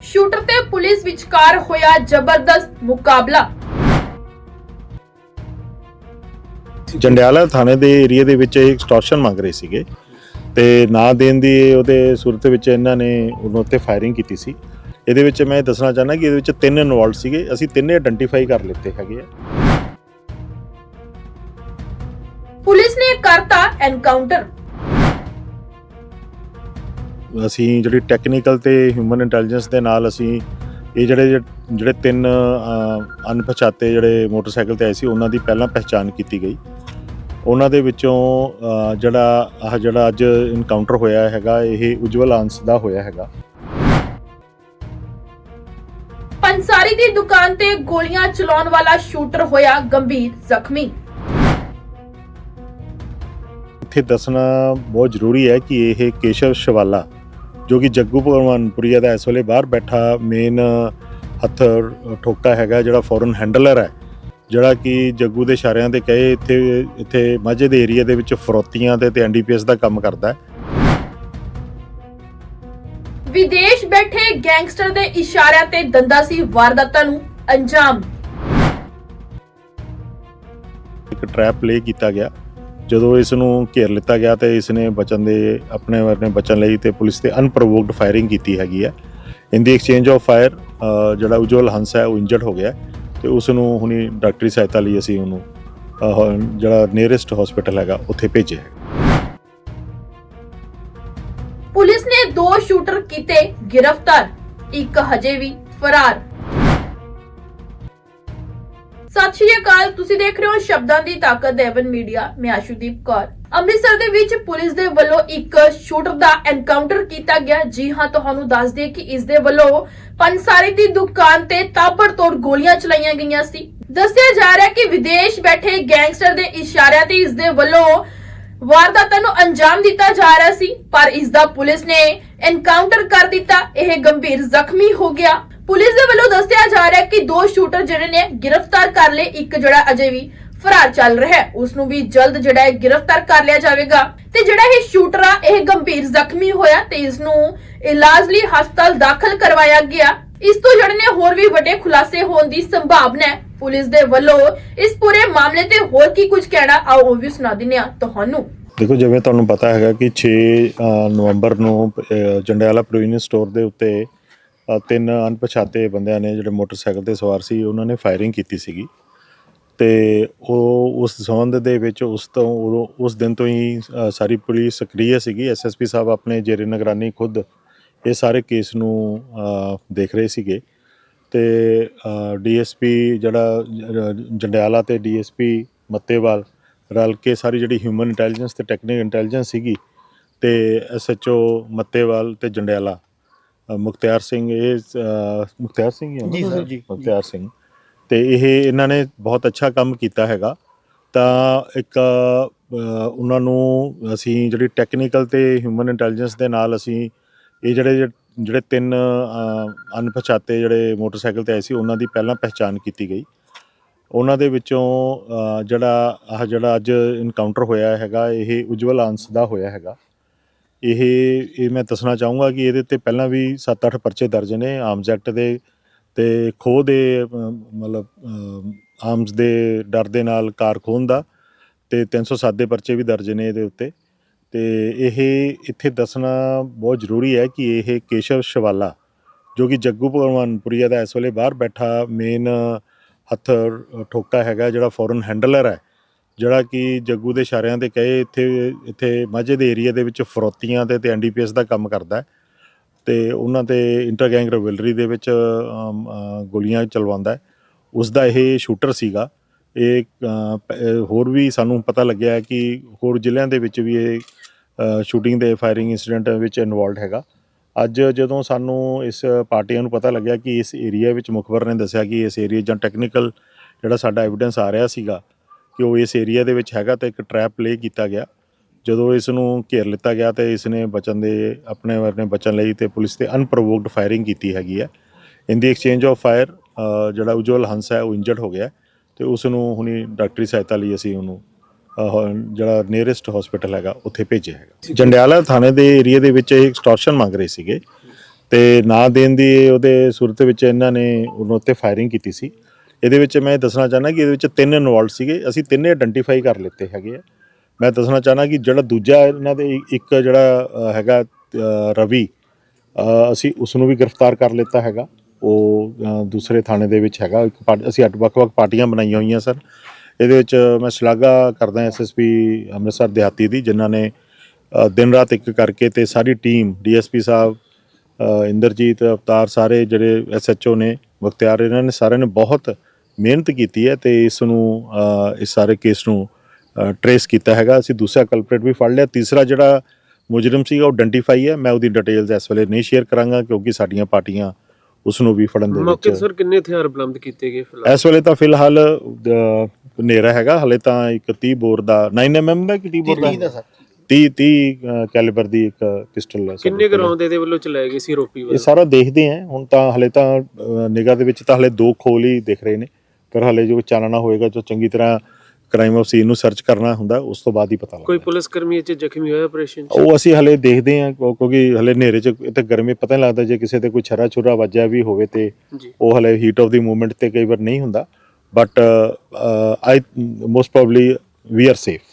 Shooter ਤੇ police ਵਿਚਕਾਰ ਹੋਇਆ ਜ਼ਬਰਦਸਤ ਮੁਕਾਬਲਾ। ਜੰਡਿਆਲਾ ਥਾਣੇ ਦੇ ਏਰੀਆ ਦੇ ਵਿੱਚ ਇਹ ਐਕਸਟੋਰਸ਼ਨ ਮੰਗ ਰਹੇ ਸੀਗੇ ਤੇ ਨਾ ਦੇਣ ਦੀ ਉਹਦੇ ਸੂਰਤ ਵਿੱਚ ਇਹਨਾਂ ਨੇ ਉਹਨਾਂ ਉੱਤੇ ਫਾਇਰਿੰਗ ਕੀਤੀ ਸੀ। ਇਹਦੇ ਵਿੱਚ ਮੈਂ ਦੱਸਣਾ ਚਾਹੁੰਦਾ ਕਿ ਇਹਦੇ ਵਿੱਚ ਤਿੰਨ ਇਨਵੋਲਡ ਸੀਗੇ ਅਸੀਂ ਤਿੰਨੇ ਆਇਡੈਂਟੀਫਾਈ ਕਰ ਲਿੱਤੇ ਹੈਗੇ ਆ। ਪੁਲਿਸ ਨੇ ਕਰਤਾ ਐਨਕਾਊਂਟਰ ਅਸੀਂ ਜਿਹੜੀ ਟੈਕਨੀਕਲ ਤੇ ਹਿਊਮਨ ਇੰਟੈਲੀਜੈਂਸ ਦੇ ਨਾਲ ਅਸੀਂ ਇਹ ਜਿਹੜੇ ਜਿਹੜੇ ਤਿੰਨ ਅਣਪਛਾਤੇ ਜਿਹੜੇ ਮੋਟਰਸਾਈਕਲ ਤੇ ਆਏ ਸੀ ਉਹਨਾਂ ਦੀ ਪਹਿਲਾਂ ਪਹਿਚਾਣ ਕੀਤੀ ਗਈ। ਉਹਨਾਂ ਦੇ ਵਿੱਚੋਂ ਜਿਹੜਾ ਆਹ ਜਿਹੜਾ ਅੱਜ ਇਨਕਾਊਂਟਰ ਹੋਇਆ ਹੈਗਾ ਇਹ ਉਜਵਲ ਅੰਸ ਦਾ ਹੋਇਆ ਹੈਗਾ। ਪੰਸਾਰੀ ਦੀ ਦੁਕਾਨ ਤੇ ਗੋਲੀਆਂ ਚਲਾਉਣ ਵਾਲਾ ਸ਼ੂਟਰ ਹੋਇਆ ਗੰਭੀਰ ਜ਼ਖਮੀ। ਇੱਥੇ ਦੱਸਣਾ ਬਹੁਤ ਜ਼ਰੂਰੀ ਹੈ ਕਿ ਇਹ ਕੇਸ਼ਵ ਸ਼ਵਾਲਾ ਜੋ ਕਿ ਜੱਗੂ ਭਗਵਾਨਪੁਰੀਆ ਦਾ ਇਸ ਵੇਲੇ ਬਾਹਰ ਬੈਠਾ ਮੇਨ ਹੱਥ ਠੋਕਾ ਹੈਗਾ ਜਿਹੜਾ ਫੋਰਨ ਹੈਂਡਲਰ ਹੈ ਜਿਹੜਾ ਕਿ ਜੱਗੂ ਦੇ ਇਸ਼ਾਰਿਆਂ ਤੇ ਕਹੇ ਇੱਥੇ ਇੱਥੇ ਮਾਝੇ ਦੇ ਏਰੀਆ ਦੇ ਵਿੱਚ ਫਰੋਤੀਆਂ ਤੇ ਤੇ ਐਨਡੀਪੀਐਸ ਦਾ ਕੰਮ ਕਰਦਾ ਹੈ। ਵਿਦੇਸ਼ ਬੈਠੇ ਗੈਂਗਸਟਰ ਦੇ ਇਸ਼ਾਰਿਆਂ ਤੇ ਦੰਦਾ ਸੀ ਵਾਰਦਾਤਾਂ ਨੂੰ ਅੰਜਾਮ। ਇੱਕ ਟ੍ਰੈਪ ਪਲੇ ਕੀਤਾ ਗਿਆ। ਜਦੋਂ ਇਸ ਨੂੰ ਘੇਰ ਲਿੱਤਾ ਗਿਆ ਤੇ ਇਸ ਨੇ ਬਚਣ ਦੇ, ਆਪਣੇ ਵਰਨੇ ਬਚਣ ਲਈ ਤੇ ਪੁਲਿਸ ਤੇ ਅਨਪ੍ਰੋਵੋਕਡ ਫਾਇਰਿੰਗ ਕੀਤੀ ਹੈਗੀ ਹੈ। In the exchange of fire ਜਿਹੜਾ ਉਜਵਲ ਹੰਸ ਹੈ, ਉਹ ਇੰਜਰਡ ਹੋ ਗਿਆ ਤੇ ਉਸ ਨੂੰ ਹੁਣੀ ਡਾਕਟਰੀ ਸਹਾਇਤਾ ਲਈ ਅਸੀਂ ਉਹਨੂੰ ਜਿਹੜਾ ਨੀਅਰੈਸਟ ਹਸਪੀਟਲ ਹੈਗਾ, ਉੱਥੇ ਭੇਜਿਆ ਹੈ। ਪੁਲਿਸ ਨੇ ਦੋ ਸ਼ੂਟਰ ਕੀਤੇ, ਗ੍ਰਿਫਤਾਰ, ਇੱਕ ਹਜੇ ਵੀ ਫਰਾਰ। ਸਤਿ ਸ਼੍ਰੀ ਅਕਾਲ, ਤੁਸੀਂ ਦੇਖ ਰਹੇ ਹੋ ਸ਼ਬਦਾਂ ਦੀ ਤਾਕਤ ਦੇਵਨ ਮੀਡੀਆ ਮੈਂ ਆਸ਼ੂਦੀਪ ਕੌਰ। ਅੰਮ੍ਰਿਤਸਰ ਦੇ ਵਿੱਚ ਪੁਲਿਸ ਦੇ ਵੱਲੋਂ ਇੱਕ ਸ਼ੂਟਰ ਦਾ ਐਨਕਾਊਂਟਰ ਕੀਤਾ ਗਿਆ। ਜੀ ਹਾਂ, ਤੁਹਾਨੂੰ ਦੱਸ ਦਈਏ ਕਿ ਇਸ ਦੇ ਵੱਲੋਂ ਪੰਸਾਰੀ ਦੀ ਦੁਕਾਨ ਤੇ ਤਾਬੜਤੋੜ ਗੋਲੀਆਂ ਚਲਾਈਆਂ ਗਈਆਂ ਸੀ। ਦੱਸਿਆ ਜਾ ਰਿਹਾ ਕਿ ਵਿਦੇਸ਼ ਬੈਠੇ ਗੈਂਗਸਟਰ ਦੇ ਇਸ਼ਾਰਿਆਂ ਤੇ ਇਸ ਦੇ ਵੱਲੋਂ ਵਾਰਦਾਤਾਂ ਨੂੰ ਅੰਜਾਮ ਦਿੱਤਾ ਜਾ ਰਿਹਾ ਸੀ, ਪਰ ਇਸ ਦਾ ਪੁਲਿਸ ਨੇ ਐਨਕਾਊਂਟਰ ਕਰ ਦਿੱਤਾ। ਇਹ ਗੰਭੀਰ ਜ਼ਖਮੀ ਹੋ ਗਿਆ। ਪੁਲਿਸ ਦੇ ਵੱਲੋਂ ਦੱਸਿਆ ਜਾ ਰਿਹਾ ਹੈ ਕਿ ਦੋ ਸ਼ੂਟਰ ਜਿਹੜੇ ਨੇ ਗ੍ਰਿਫਤਾਰ ਕਰ ਲਏ ਇੱਕ ਜਿਹੜਾ ਅਜੇ ਵੀ ਫਰਾਰ ਚੱਲ ਰਿਹਾ ਹੈ ਉਸ ਨੂੰ ਵੀ ਜਲਦ ਜਿਹੜਾ ਹੈ ਗ੍ਰਿਫਤਾਰ ਕਰ ਲਿਆ ਜਾਵੇਗਾ। ਤੇ ਜਿਹੜਾ ਇਹ ਸ਼ੂਟਰ ਆ ਇਹ ਗੰਭੀਰ ਜ਼ਖਮੀ ਹੋਇਆ ਤੇ ਇਸ ਨੂੰ ਇਲਾਜ ਲਈ ਹਸਪਤਾਲ ਦਾਖਲ ਕਰਵਾਇਆ ਗਿਆ। ਇਸ ਤੋਂ ਜਿਹੜੇ ਨੇ ਹੋਰ ਵੀ ਵੱਡੇ ਖੁਲਾਸੇ ਹੋਣ ਦੀ ਸੰਭਾਵਨਾ ਹੈ। ਪੁਲਿਸ ਦੇ ਵੱਲੋਂ ਇਸ ਪੂਰੇ ਮਾਮਲੇ ਤੇ ਹੋਰ ਕੀ ਕੁਝ ਕਹਿਣਾ ਆਓ ਉਹ ਵੀ ਸੁਣਾ ਦਿੰਦੇ ਆ ਤੁਹਾਨੂੰ। ਦੇਖੋ ਜਿਵੇਂ ਤੁਹਾਨੂੰ ਪਤਾ ਹੈਗਾ ਕਿ 6 ਨਵੰਬਰ ਨੂੰ ਅ, ਜੰਡਿਆਲਾ ਪ੍ਰੋਵੀਨੀਅਸ ਸਟੋਰ ਦੇ ਉੱਤੇ ਤਿੰਨ ਅਣਪਛਾਤੇ ਬੰਦਿਆਂ ਨੇ ਜਿਹੜੇ ਮੋਟਰਸਾਈਕਲ ਤੇ ਸਵਾਰ ਸੀ, ਉਹਨਾਂ ਨੇ ਫਾਇਰਿੰਗ ਕੀਤੀ ਸੀਗੀ। ਤੇ ਉਹ ਉਸ ਸੰਬੰਧ ਦੇ ਵਿੱਚ ਉਸ ਤੋਂ ਉਦੋਂ ਉਸ ਦਿਨ ਤੋਂ ਹੀ ਸਾਰੀ ਪੁਲਿਸ ਸਕਰੀय ਸੀਗੀ। ਐਸਐਸਪੀ ਸਾਹਿਬ ਆਪਣੇ ਜੇਰੇ ਨਿਗਰਾਨੀ ਖੁਦ ਇਹ ਸਾਰੇ ਕੇਸ ਨੂੰ ਦੇਖ ਰਹੇ ਸੀਗੇ। ਤੇ ਡੀਐਸਪੀ ਜਿਹੜਾ ਜ- ਜੰਡਿਆਲਾ ਤੇ ਡੀਐਸਪੀ ਮੱਤੇਵਾਲ ਰਲ ਕੇ ਸਾਰੀ ਜਿਹੜੀ ਹਿਊਮਨ ਇੰਟੈਲੀਜੈਂਸ ਤੇ ਟੈਕਨੀਕਲ ਇੰਟੈਲੀਜੈਂਸ ਸੀਗੀ, ਤੇ ਐਸਐਚਓ ਮੱਤੇਵਾਲ ਤੇ ਜੰਡਿਆਲਾ ਮੁਖਤਿਆਰ ਸਿੰਘ ਇਹ ਮੁਖਤਿਆਰ ਸਿੰਘ ਹੀ? ਜੀ ਸਰ, ਜੀ, ਮੁਖਤਿਆਰ ਸਿੰਘ। ਤੇ ਇਹ ਇਹਨਾਂ ਨੇ ਬਹੁਤ ਅੱਛਾ ਕੰਮ ਕੀਤਾ ਹੈਗਾ। ਤਾਂ ਇੱਕ ਉਹਨਾਂ ਨੂੰ ਅਸੀਂ ਜਿਹੜੀ ਟੈਕਨੀਕਲ ਤੇ ਹਿਊਮਨ ਇੰਟੈਲੀਜੈਂਸ ਦੇ ਨਾਲ ਅਸੀਂ ਇਹ ਜਿਹੜੇ ਜਿਹੜੇ ਤਿੰਨ ਅਣਪਛਾਤੇ ਜਿਹੜੇ ਮੋਟਰਸਾਈਕਲ ਤੇ ਆਏ ਸੀ ਉਹਨਾਂ ਦੀ ਪਹਿਲਾਂ ਪਹਿਚਾਣ ਕੀਤੀ ਗਈ। ਉਹਨਾਂ ਦੇ ਵਿੱਚੋਂ ਜਿਹੜਾ ਆਹ ਜਿਹੜਾ ਅੱਜ ਇਨਕਾਊਂਟਰ ਹੋਇਆ ਹੈਗਾ ਇਹ ਉਜਵਲ ਅੰਸ ਦਾ ਹੋਇਆ ਹੈਗਾ। ਇਹ ਇਹ ਮੈਂ ਦੱਸਣਾ ਚਾਹੂੰਗਾ ਕਿ ਇਹਦੇ ਤੇ ਪਹਿਲਾਂ ਵੀ 7-8 ਪਰਚੇ ਦਰਜ ਨੇ ਆਰਮਸ ਐਕਟ ਦੇ ਤੇ ਖੋਹ ਦੇ ਮਤਲਬ ਆਰਮਸ ਦੇ ਡਰ ਦੇ ਨਾਲ ਕਾਰ ਖੋਹਣ ਦਾ ਤੇ 307 ਦੇ ਪਰਚੇ ਵੀ ਦਰਜ ਨੇ ਇਹਦੇ ਉੱਤੇ। ਤੇ ਇਹ ਇੱਥੇ ਦੱਸਣਾ ਬਹੁਤ ਜ਼ਰੂਰੀ ਹੈ ਕਿ ਇਹ ਕੇਸ਼ਵ ਸ਼ਵਾਲਾ, ਜੋ ਕਿ ਜੱਗੂ ਭਗਵਾਨਪੁਰੀਆ ਦਾ ਇਸ ਵੇਲੇ ਬਾਹਰ ਬੈਠਾ ਮੇਨ ਹੱਥ ਠੋਕਾ ਹੈਗਾ ਜਿਹੜਾ ਫੋਰਨ ਹੈਂਡਲਰ ਹੈ ਜਿਹੜਾ ਕਿ ਜੱਗੂ ਦੇ ਇਸ਼ਾਰਿਆਂ ਤੇ ਕਹੇ ਇੱਥੇ ਇੱਥੇ ਮਾਝੇ ਦੇ ਏਰੀਆ ਦੇ ਵਿੱਚ ਫਰੋਤੀਆਂ ਤੇ ਤੇ ਐਨਡੀਪੀਐਸ ਦਾ ਕੰਮ ਕਰਦਾ ਹੈ ਤੇ ਉਹਨਾਂ ਤੇ ਇੰਟਰ ਗੈਂਗ ਰਿਵਲਰੀ ਦੇ ਵਿੱਚ ਗੋਲੀਆਂ ਚਲਵਾਉਂਦਾ ਹੈ। ਉਸ ਦਾ ਇਹ ਸ਼ੂਟਰ ਸੀਗਾ। ਇਹ ਹੋਰ ਵੀ ਸਾਨੂੰ ਪਤਾ ਲੱਗਿਆ ਕਿ ਹੋਰ ਜ਼ਿਲ੍ਹਿਆਂ ਦੇ ਵਿੱਚ ਵੀ ਇਹ ਸ਼ੂਟਿੰਗ ਦੇ ਫਾਇਰਿੰਗ ਇਨਸੀਡੈਂਟ ਵਿੱਚ ਇਨਵੋਲਡ ਹੈਗਾ। ਅੱਜ ਜਦੋਂ ਸਾਨੂੰ ਇਸ ਪਾਰਟੀਆਂ ਨੂੰ ਪਤਾ ਲੱਗਿਆ ਕਿ ਇਸ ਏਰੀਆ ਵਿੱਚ ਮੁਖਬਰ ਨੇ ਦੱਸਿਆ ਕਿ ਇਸ ਏਰੀਆ ਜਾਂ ਟੈਕਨੀਕਲ ਜਿਹੜਾ ਸਾਡਾ ਐਵੀਡੈਂਸ ਆ ਰਿਹਾ ਸੀਗਾ ਕਿ ਉਹ ਇਸ ਏਰੀਆ ਦੇ ਵਿੱਚ ਹੈਗਾ ਤਾਂ ਇੱਕ ਟ੍ਰੈਪ ਪਲੇ ਕੀਤਾ ਗਿਆ। ਜਦੋਂ ਇਸ ਨੂੰ ਘੇਰ ਲਿੱਤਾ ਗਿਆ ਤੇ ਇਸ ਨੇ ਬਚਣ ਦੇ, ਆਪਣੇ ਆਪਣੇ ਬਚਣ ਲਈ ਤੇ ਪੁਲਿਸ ਤੇ ਅਨਪ੍ਰੋਵੋਕਡ ਫਾਇਰਿੰਗ ਕੀਤੀ ਹੈਗੀ ਹੈ। In the exchange of fire ਜਿਹੜਾ ਉਜਵਲ ਹੰਸ ਹੈ, ਉਹ ਇੰਜਰਡ ਹੋ ਗਿਆ ਹੈ ਤੇ ਉਸ ਨੂੰ ਹੁਣੀ ਡਾਕਟਰੀ ਸਹਾਇਤਾ ਲਈ ਅਸੀਂ ਉਹਨੂੰ ਜਿਹੜਾ ਨੀਅਰੈਸਟ ਹਸਪੀਟਲ ਹੈਗਾ, ਉੱਥੇ ਭੇਜਿਆ ਹੈਗਾ। ਜੰਡਿਆਲਾ ਥਾਣੇ ਦੇ ਏਰੀਆ ਦੇ ਵਿੱਚ ਇਹ ਐਕਸਟੋਰਸ਼ਨ ਮੰਗ ਰਹੇ ਸੀਗੇ ਤੇ ਨਾ ਦੇਣ ਦੀ ਉਹਦੇ ਸੂਰਤ ਵਿੱਚ ਇਹਨਾਂ ਨੇ ਉਹਨਾਂ ਉੱਤੇ ਫਾਇਰਿੰਗ ਕੀਤੀ ਸੀ। ਇਹਦੇ ਵਿੱਚ ਮੈਂ ਦੱਸਣਾ ਚਾਹਨਾ ਕਿ ਇਹਦੇ ਵਿੱਚ ਤਿੰਨ ਇਨਵੋਲਡ ਸੀਗੇ। ਅਸੀਂ ਤਿੰਨੇ ਆਇਡੈਂਟੀਫਾਈ ਕਰ ਲਿੱਤੇ ਹੈਗੇ ਆ। ਮੈਂ ਦੱਸਣਾ ਚਾਹਨਾ ਕਿ ਜਿਹੜਾ ਦੂਜਾ ਇਹਨਾਂ ਦੇ ਇੱਕ ਜਿਹੜਾ ਹੈਗਾ ਰਵੀ ਅਸੀਂ ਉਸ ਨੂੰ ਵੀ ਗ੍ਰਿਫਤਾਰ ਕਰ ਲਿੱਤਾ ਹੈਗਾ। ਉਹ ਦੂਸਰੇ ਥਾਣੇ ਦੇ ਵਿੱਚ ਹੈਗਾ। ਇੱਕ ਪਾਰਟ- ਅਸੀਂ ਅੱਠ ਵੱਖ-ਵੱਖ ਪਾਰਟੀਆਂ ਬਣਾਈਆਂ ਹੋਈਆਂ ਸਰ ਇਹਦੇ ਵਿੱਚ ਮੈਂ ਸ਼ਲਾਘਾ ਕਰਦਾ ਐਸਐਸਪੀ ਅੰਮ੍ਰਿਤਸਰ ਦਿਹਾਤੀ ਦੀ, ਜਿਨ੍ਹਾਂ ਨੇ ਦਿਨ ਰਾਤ ਇੱਕ ਕਰਕੇ ਤੇ ਸਾਰੀ ਟੀਮ ਡੀਐਸਪੀ ਸਾਹਿਬ ਇੰਦਰਜੀਤ ਅਵਤਾਰ ਸਾਰੇ ਜਿਹੜੇ ਐਸਐਚਓ ਨੇ, ਮੁਖਤਿਆਰ, ਇਹਨਾਂ ਨੇ ਸਾਰਿਆਂ ਨੇ ਬਹੁਤ ਮਿਹਨਤ ਕੀਤੀ ਹੈ ਤੇ ਇਸ ਨੂੰ ਇਸ ਸਾਰੇ ਕੇਸ ਨੂੰ ਟਰੇਸ ਕੀਤਾ ਹੈਗਾ। ਅਸੀਂ ਦੂਸਰਾ ਕਲਪਰੇਟ ਵੀ ਫੜ ਲਿਆ। ਤੀਸਰਾ ਜਿਹੜਾ ਮੁਜਰਮ ਸੀਗਾ ਉਹ ਆਇਡੈਂਟੀਫਾਈ ਹੈ। ਮੈਂ ਉਹਦੀ ਡਿਟੇਲਸ ਇਸ ਵੇਲੇ ਨਹੀਂ ਸ਼ੇਅਰ ਕਰਾਂਗਾ ਕਿਉਂਕਿ ਸਾਡੀਆਂ ਪਾਰਟੀਆਂ ਉਸ ਨੂੰ ਵੀ ਫੜਨ ਦੇ ਮੌਕੇ ਵਿੱਚ ਸਰ ਕਿੰਨੇ ਹਥਿਆਰ ਬਰਾਮਦ ਕੀਤੇ ਗਏ ਫਿਲਹਾਲ? ਇਸ ਵੇਲੇ ਤਾਂ ਫਿਲਹਾਲ ਹਨੇਰਾ ਹੈਗਾ। ਹਲੇ ਤਾਂ ਇੱਕ 30 ਬੋਰ ਦਾ 9mm ਦਾ ਕਿ 30 ਬੋਰ ਦਾ? 30 30 ਕੈਲੀਬਰ ਦੀ ਇੱਕ ਪਿਸਟਲ ਹੈ ਕਿੰਨੇ। ਗਰਾਉਂਡ ਇਹਦੇ ਵੱਲੋਂ ਚਲਾਏ ਗਏ ਸੀ ਰੋਪੀ ਇਹ ਵੱਲ? ਸਾਰਾ ਦੇਖਦੇ ਆਂ ਹੁਣ ਤਾਂ ਹਲੇ ਤਾਂ ਨਿਗਾਹ ਦੇ ਵਿੱਚ ਤਾਂ ਹਲੇ ਦੋ ਖੋਲ ਹੀ ਦਿਖ ਰਹੇ ਨੇ। ਪਰ ਹਲੇ ਜੋ ਚਾਨਣਾ ਹੋਏਗਾ ਜੋ ਚੰਗੀ ਤਰ੍ਹਾਂ ਕ੍ਰਾਈਮ ਆਫ ਸੀਨ ਨੂੰ ਸਰਚ ਕਰਨਾ ਹੁੰਦਾ ਉਸ ਤੋਂ ਬਾਅਦ ਹੀ ਪਤਾ ਕੋਈ ਲੱਗਦਾ। ਪੁਲਿਸ ਕਰਮੀ 'ਚ ਜ਼ਖਮੀ ਹੋਇਆ ਆਪਰੇਸ਼ਨ 'ਚ? ਉਹ ਅਸੀਂ ਹਲੇ ਦੇਖਦੇ ਆਂ ਕਿਉਂ- ਕਿਉਂਕਿ ਹਲੇ ਹਨੇਰੇ 'ਚ ਤੇ ਗਰਮੀ ਪਤਾ ਨਹੀਂ ਲੱਗਦਾ ਜੇ ਕਿਸੇ ਤੇ ਕੋਈ ਛਰਾ ਛੁਰਾ ਵੱਜਿਆ ਵੀ ਹੋਵੇ ਤੇ ਜੀ। ਉਹ ਹਲੇ ਹੀਟ ਆਫ ਦੀ ਮੂਵਮੈਂਟ ਤੇ ਕਈ ਵਾਰ ਨਹੀਂ ਹੁੰਦਾ but I most probably we are safe